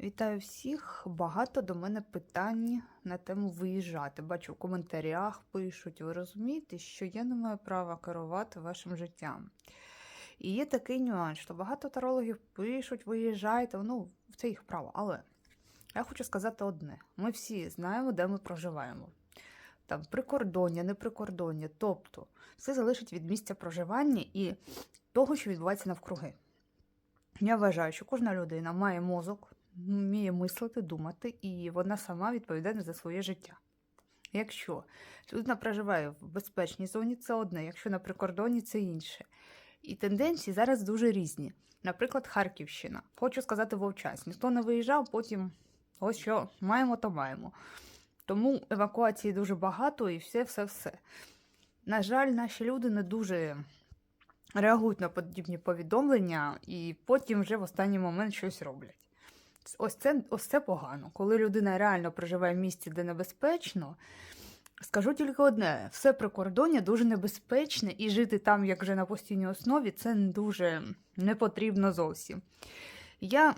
Вітаю всіх. Багато до мене питань на тему виїжджати. Бачу, в коментарях пишуть. Ви розумієте, що я не маю права керувати вашим життям. І є такий нюанс, що багато тарологів пишуть, виїжджайте, ну, це їх право. Але я хочу сказати одне: ми всі знаємо, де ми проживаємо. Там прикордоння, не прикордоння. Тобто, все залежить від місця проживання і того, що відбувається навкруги. Я вважаю, що кожна людина має мозок, вміє мислити, думати, і вона сама відповідальна за своє життя. Якщо людина проживає в безпечній зоні, це одне, якщо на прикордонні, це інше. І тенденції зараз дуже різні. Наприклад, Харківщина. Хочу сказати вовчась. Ніхто не виїжджав, потім ось що маємо, то маємо. Тому евакуації дуже багато і все-все-все. На жаль, наші люди не дуже реагують на подібні повідомлення і потім вже в останній момент щось роблять. Ось це, ось це погано. Коли людина реально проживає в місті, де небезпечно, скажу тільки одне: все прикордоння дуже небезпечне, і жити там, як вже на постійній основі, це дуже не потрібно зовсім. Я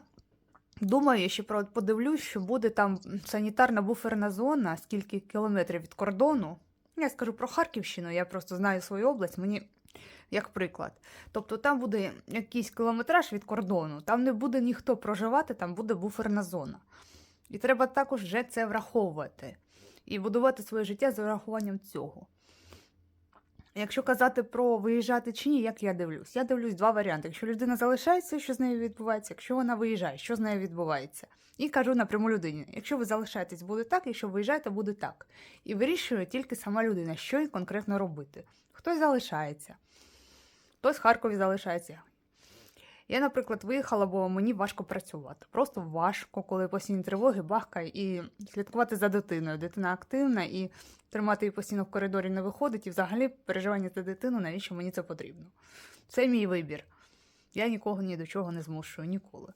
думаю, що подивлюсь, що буде там санітарна буферна зона, скільки кілометрів від кордону. Я скажу про Харківщину, я просто знаю свою область, мені як приклад. Тобто там буде якийсь кілометраж від кордону, там не буде ніхто проживати, там буде буферна зона. І треба також вже це враховувати і будувати своє життя з врахуванням цього. Якщо казати про виїжджати чи ні, як я дивлюсь? Я дивлюсь два варіанти. Якщо людина залишається, що з нею відбувається, якщо вона виїжджає, що з нею відбувається. І кажу напряму людині: якщо ви залишаєтесь, буде так, якщо виїжджаєте, буде так. І вирішує тільки сама людина, що їй конкретно робити. Хтось залишається, хтось в Харкові залишається. Я, наприклад, виїхала, бо мені важко працювати. Просто важко, коли постійні тривоги, бахка, і слідкувати за дитиною. Дитина активна, і тримати її постійно в коридорі не виходить. І взагалі переживання за дитину, навіщо мені це потрібно? Це мій вибір. Я нікого ні до чого не змушую ніколи.